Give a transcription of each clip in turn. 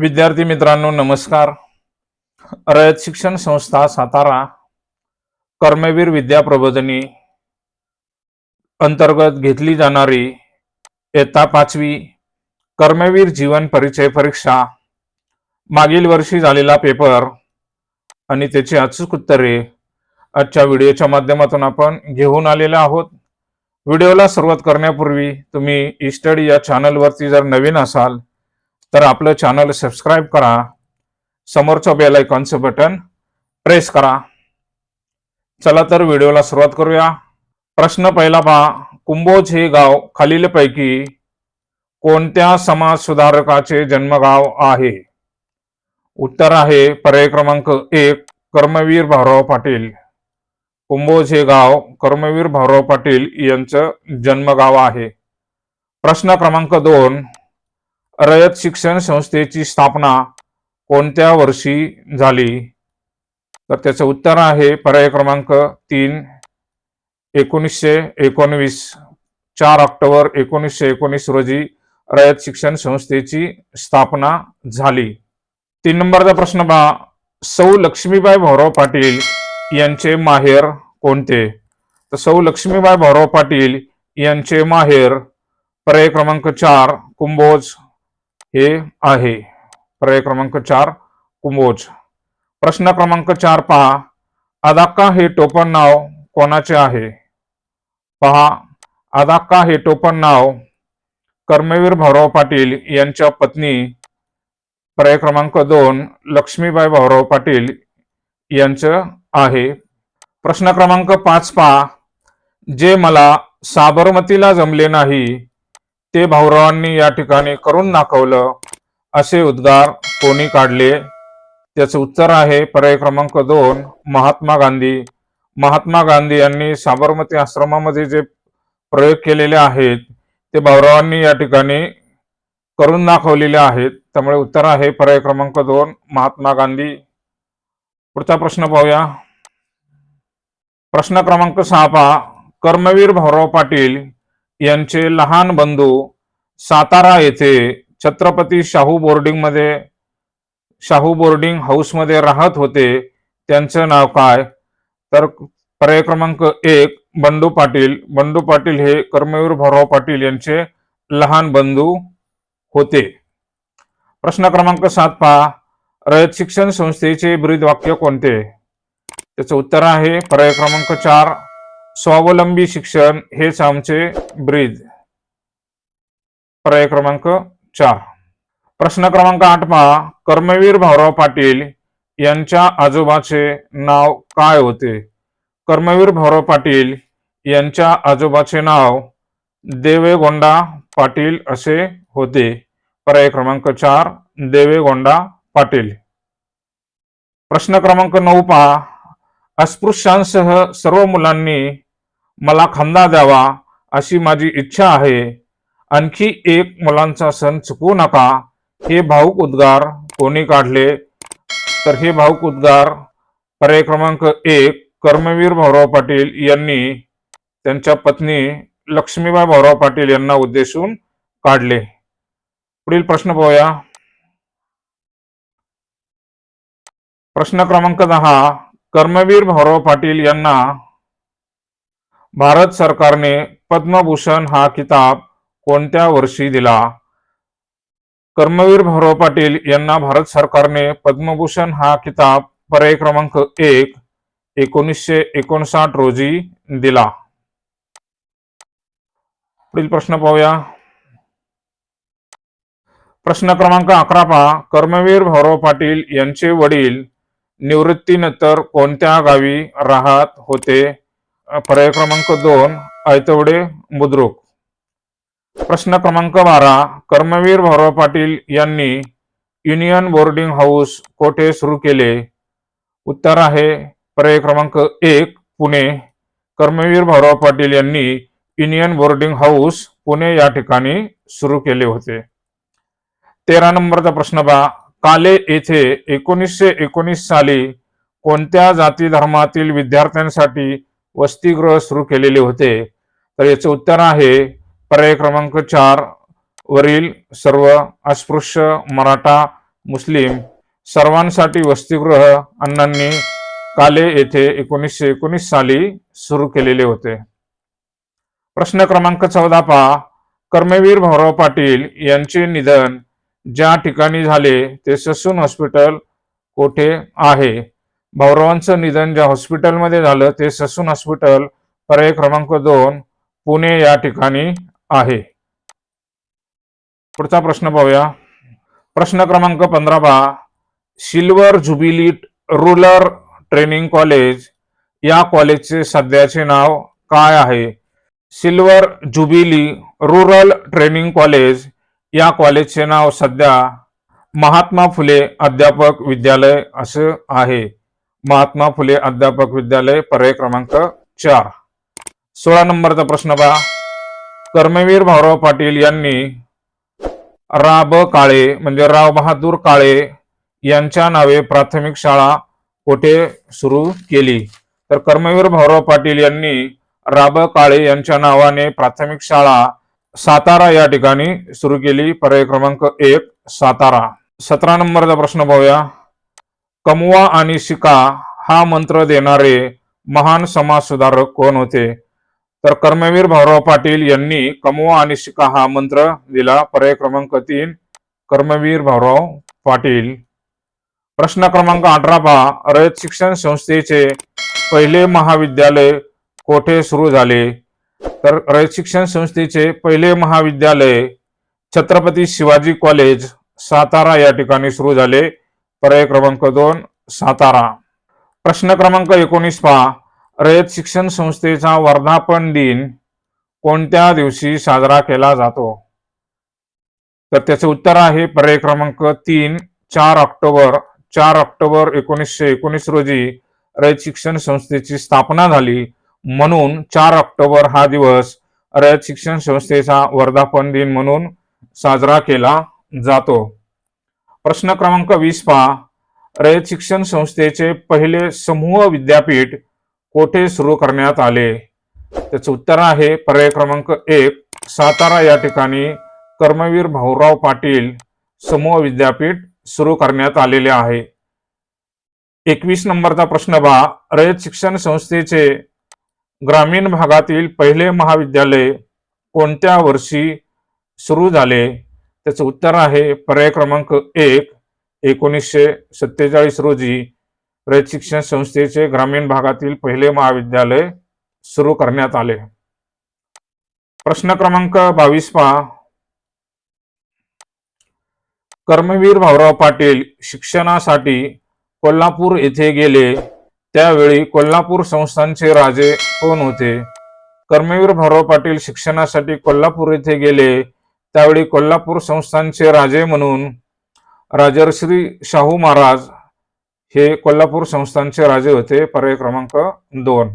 विद्यार्थी मित्रांनो नमस्कार. रयत शिक्षण संस्था सातारा कर्मवीर विद्या प्रबोधनी अंतर्गत घेतली जाणारी इयत्ता पाचवी कर्मवीर जीवन परिचय परीक्षा. मागील वर्षी झालेला पेपर आणि त्याची अचूक उत्तरे आजच्या व्हिडिओच्या माध्यमातून आपण घेऊन आलेलो आहोत. व्हिडिओला सुरुवात करण्यापूर्वी तुम्ही ई स्टडी या चॅनलवरती जर नवीन असाल तर आपलं चॅनल सबस्क्राईब करा. समोरचं बेल आयकॉनचं बटन प्रेस करा. चला तर व्हिडिओला सुरुवात करूया. प्रश्न पहिला पहा. कुंभोज हे गाव खालीलपैकी कोणत्या समाज सुधारकाचे जन्मगाव आहे? उत्तर आहे पर्याय क्रमांक एक कर्मवीर भाऊराव पाटील. कुंभोज हे गाव कर्मवीर भाऊराव पाटील यांचं जन्मगाव आहे. प्रश्न क्रमांक दोन रयत शिक्षण संस्थेची स्थापना कोणत्या वर्षी झाली? तर त्याचं उत्तर आहे पर्याय क्रमांक तीन एकोणीसशे एकोणवीस चार ऑक्टोबर एकोणीसशे एकोणीस रोजी रयत शिक्षण संस्थेची स्थापना झाली. तीन नंबरचा प्रश्न पहा. सौ लक्ष्मीबाई भाऊराव पाटील यांचे माहेर कोणते? तर सौ लक्ष्मीबाई भाऊराव पाटील यांचे माहेर पर्याय क्रमांक चार कुंभोज हे आहे. पर्याय क्रमांक चार कुंभोज. प्रश्न क्रमांक चार पहा. अदाक्का हे टोपण नाव कोणाचे आहे? पहा. अदाक्का हे टोपण नाव कर्मवीर भाऊराव पाटील यांच्या पत्नी पर्याय क्रमांक दोन लक्ष्मीबाई भाऊराव पाटील यांचं आहे. प्रश्न क्रमांक पाच पहा. जे मला साबरमतीला जमले नाही ते भाऊरावांनी या ठिकाणी करून दाखवलं असे उद्गार कोणी काढले? त्याचं उत्तर आहे पर्याय क्रमांक दोन महात्मा गांधी. महात्मा गांधी यांनी साबरमती आश्रमामध्ये जे प्रयोग केलेले आहेत ते भाऊरावांनी या ठिकाणी करून दाखवलेले आहेत. त्यामुळे उत्तर आहे पर्याय क्रमांक दोन महात्मा गांधी. पुढचा प्रश्न पाहूया. प्रश्न क्रमांक सहा पहा. कर्मवीर भाऊराव पाटील यांचे लहान बंधू सातारा येथे छत्रपती शाहू बोर्डिंगमध्ये शाहू बोर्डिंग हाऊसमध्ये राहत होते. त्यांचं नाव काय? तर पर्याय क्रमांक एक बंडू पाटील. बंडू पाटील हे कर्मवीर भाऊराव पाटील यांचे लहान बंधू होते. प्रश्न क्रमांक सात पहा. रयत शिक्षण संस्थेचे ब्रीद वाक्य कोणते? त्याचं उत्तर आहे पर्याय क्रमांक चार स्वावलंबी शिक्षण हेच आमचे ब्रीद. पर्याय क्रमांक चार. प्रश्न क्रमांक आठ पहा. कर्मवीर भाऊराव पाटील यांच्या आजोबाचे नाव काय होते? कर्मवीर भाऊराव पाटील यांच्या आजोबाचे नाव देवेगोंडा पाटील असे होते. पर्याय क्रमांक चार देवेगोंडा पाटील. प्रश्न क्रमांक नऊ पहा. अस्पृश्यांसह सर्व मुलांनी मला खांदा द्यावा अशी माझी इच्छा आहे. आणखी एक मुलांचा सण चुकवू नका. हे भाऊक उद्गार कोणी काढले? तर हे भाऊक उद्गार पर्याय क्रमांक एक कर्मवीर भाऊराव पाटील यांनी त्यांच्या पत्नी लक्ष्मीबाई भाऊराव पाटील यांना उद्देशून काढले. पुढील प्रश्न पाहूया. प्रश्न क्रमांक दहा. कर्मवीर भाऊराव पाटील यांना भारत सरकारने पद्मभूषण हा किताब कोणत्या वर्षी दिला? कर्मवीर भाऊराव पाटील यांना भारत सरकारने पद्मभूषण हा किताब पर्याय क्रमांक एक एकोणीसशे एकोणसाठ रोजी दिला. पुढील प्रश्न पाहूया. प्रश्न क्रमांक अकरा पहा. कर्मवीर भाऊराव पाटील यांचे वडील निवृत्तीनंतर कोणत्या गावी राहत होते? पर्याय क्रमांक दोन आयतवडे बुद्रुक. प्रश्न क्रमांक बारा कर्मवीर भाऊराव पाटील यांनी युनियन बोर्डिंग हाऊस कोठे सुरू केले? उत्तर आहे पर्याय क्रमांक एक पुणे. कर्मवीर भाऊराव पाटील यांनी युनियन बोर्डिंग हाऊस पुणे या ठिकाणी सुरू केले होते. तेरा नंबरचा प्रश्न पहा. काले येथे एकोणीसशे एकोणीस साली कोणत्या जाती धर्मातील विद्यार्थ्यांसाठी वसतिगृह सुरू केलेले होते. तर याचे उत्तर आहे पर्याय क्रमांक चार वरील सर्व अस्पृश्य मराठा मुस्लिम सर्वांसाठी वसतिगृह अण्णांनी काले येथे एकोणीसशे एकोणीस साली सुरू केलेले होते. प्रश्न क्रमांक चौदा पहा. कर्मवीर भाऊराव पाटील यांचे निधन ज्या ठिकाणी झाले ते ससून हॉस्पिटल कोठे आहे? भाऊरावांचं निधन ज्या हॉस्पिटलमध्ये झालं ते ससून हॉस्पिटल पर्याय क्रमांक दोन पुणे या ठिकाणी आहे. पुढचा प्रश्न पाहूया. प्रश्न क्रमांक पंधरा पहा. Silver jubilee rural training college या कॉलेजचे सध्याचे नाव काय आहे? Silver jubilee rural training college या कॉलेजचे नाव सध्या महात्मा फुले अध्यापक विद्यालय असं आहे. महात्मा फुले अध्यापक विद्यालय पर्याय क्रमांक चार. सोळा नंबरचा प्रश्न पहा. कर्मवीर भाऊराव पाटील यांनी राब काळे म्हणजे राव बहादूर काळे यांच्या नावे प्राथमिक शाळा कोठे सुरू केली? तर कर्मवीर भाऊराव पाटील यांनी राब काळे यांच्या नावाने प्राथमिक शाळा सातारा या ठिकाणी सुरू केली. पर्याय क्रमांक एक सातारा. सतरा नंबरचा प्रश्न पाहूया. कमवा आणि शिका हा मंत्र देणारे महान समाज सुधारक कोण होते? तर कर्मवीर भाऊराव पाटील यांनी कमवा आणि शिका हा मंत्र दिला. पर्याय क्रमांक तीन कर्मवीर भाऊराव पाटील. प्रश्न क्रमांक अठरा पहा. रयत शिक्षण संस्थेचे पहिले महाविद्यालय कोठे सुरू झाले? तर रयत शिक्षण संस्थेचे पहिले महाविद्यालय छत्रपती शिवाजी कॉलेज सातारा या ठिकाणी सुरू झाले. पर्याय क्रमांक दोन सातारा. प्रश्न क्रमांक एकोणीस पहा. रयत शिक्षण संस्थेचा वर्धापन दिन कोणत्या दिवशी साजरा केला जातो? तर त्याचे उत्तर आहे पर्याय क्रमांक तीन चार ऑक्टोबर. चार ऑक्टोबर एकोणीसशे एकोणीस रोजी रयत शिक्षण संस्थेची स्थापना झाली. म्हणून चार ऑक्टोबर हा दिवस रयत शिक्षण संस्थेचा वर्धापन दिन म्हणून साजरा केला जातो. प्रश्न क्रमांक वीस पहा. रयत शिक्षण संस्थेचे पहिले समूह विद्यापीठ कोठे सुरू करण्यात आले? त्याचं उत्तर आहे पर्याय क्रमांक एक सातारा या ठिकाणी कर्मवीर भाऊराव पाटील समूह विद्यापीठ सुरू करण्यात आलेले आहे. एकवीस नंबरचा प्रश्न पहा. रयत शिक्षण संस्थेचे ग्रामीण भागातील पहिले महाविद्यालय कोणत्या वर्षी सुरू झाले? त्याचं उत्तर आहे पर्याय क्रमांक एक एकोणीसशे सत्तेचाळीस रोजी रयत शिक्षण संस्थेचे ग्रामीण भागातील पहिले महाविद्यालय सुरू करण्यात आले. प्रश्न क्रमांक बावीस पहा. कर्मवीर भाऊराव पाटील शिक्षणासाठी कोल्हापूर येथे गेले. त्यावेळी कोल्हापूर संस्थांचे राजे कोण होते? कर्मवीर भाऊराव पाटील शिक्षणासाठी कोल्हापूर येथे गेले. त्यावेळी कोल्हापूर संस्थानचे राजे म्हणून राजर्श्री शाहू महाराज हे कोल्हापूर संस्थानचे राजे होते पर्याय क्रमांक दोन.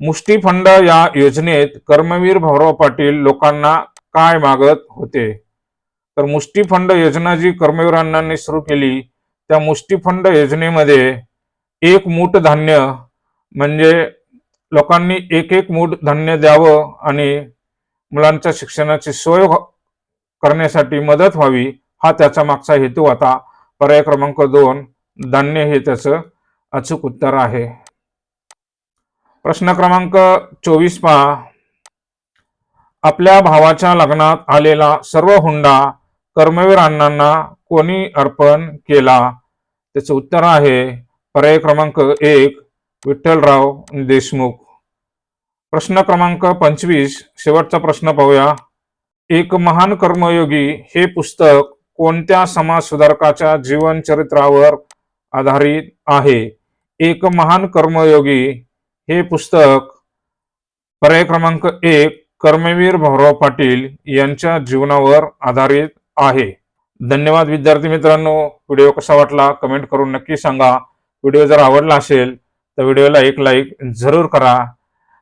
मुष्टीफंड या योजनेत कर्मवीर भाऊराव पाटील लोकांना काय मागत होते? तर मुष्टीफंड योजना जी कर्मवीर अण्णांनी सुरू केली त्या मुष्टीफंड योजनेमध्ये एक मूठ धान्य म्हणजे लोकांनी एक एक मूठ धान्य द्यावं आणि मुलांच्या शिक्षणाची सोय करण्यासाठी मदत व्हावी हा त्याचा मागचा हेतू होता. पर्याय क्रमांक दोन धान्य हे त्याचं अचूक उत्तर आहे. प्रश्न क्रमांक चोवीस पहा. आपल्या भावाच्या लग्नात आलेला सर्व हुंडा कर्मवीर अण्णांना कोणी अर्पण केला? त्याचं उत्तर आहे पर्याय क्रमांक एक विठ्ठलराव देशमुख. प्रश्न क्रमांक पंचवीस शेवटचा प्रश्न पाहूया. एक महान कर्मयोगी हे पुस्तक कोणत्या समाज सुधारकाच्या जीवन चरित्रावर आधारित आहे? एक महान कर्मयोगी हे पुस्तक पर्याय क्रमांक एक कर्मवीर भाऊराव पाटील यांच्या जीवनावर आधारित आहे. धन्यवाद विद्यार्थी मित्रांनो. व्हिडिओ कसा वाटला कमेंट करून नक्की सांगा. व्हिडिओ जर आवडला असेल तर व्हिडिओला एक लाईक जरूर करा.